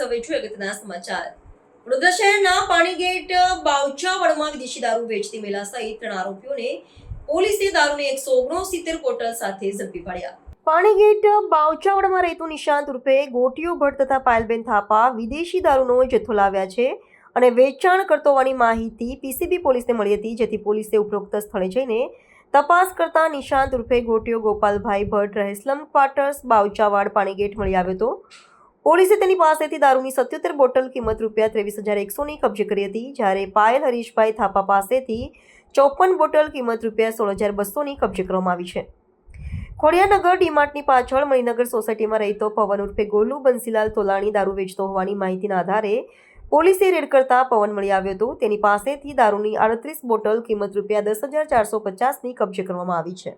હવે છું અગત્યના સમાચાર. વડોદરા શહેરના પાણીગેટ બાવચાવડમાં વિદેશી દારૂ વેચતી મહિલા સહિત ત્રણ આરોપીઓને પોલીસે દારૂને એકસો ઓગણસિત્તેર કોટલ સાથે ઝડપી પાડ્યા. પાણીગેટ બાવચાવડમાં રહેતું નિશાંત રૂપે ગોટીઓ ભટ્ટ તથા પાયલબેન થાપા વિદેશી દારૂનો જથ્થો લાવ્યા છે અને વેચાણ કરતો હોવાની માહિતી પીસીબી પોલીસને મળી હતી, જેથી પોલીસે ઉપરોક્ત સ્થળે જઈને તપાસ કરતા નિશાંત ઉર્ફે ગોટિયો ગોપાલભાઈ ભટ્ટ રહે સ્લમ ક્વાર્ટર્સ બાવચાવાડ પાણીગેટ મળી આવ્યો હતો. પોલીસે તેની પાસેથી દારૂની સત્યોતેર બોટલ કિંમત રૂપિયા ત્રેવીસ હજાર એકસોની કબજે કરી હતી, જ્યારે પાયલ હરીશભાઈ થાપા પાસેથી ચોપન બોટલ કિંમત રૂપિયા સોળ હજાર બસોની કબજે કરવામાં આવી છે. ખોડિયાનગર ડીમાર્ટની પાછળ મણિનગર સોસાયટીમાં રહેતો પવન ઉર્ફે ગોલુ બંસીલાલ તોલાણી દારૂ વેચતો હોવાની માહિતીના આધારે પોલીસે રેડ કરતા પવન મળી આવ્યો હતો. તેની પાસેથી દારૂની આડત્રીસ બોટલ કિંમત રૂપિયા દસ હજાર ચારસો પચાસની કબજે કરવામાં આવી છે.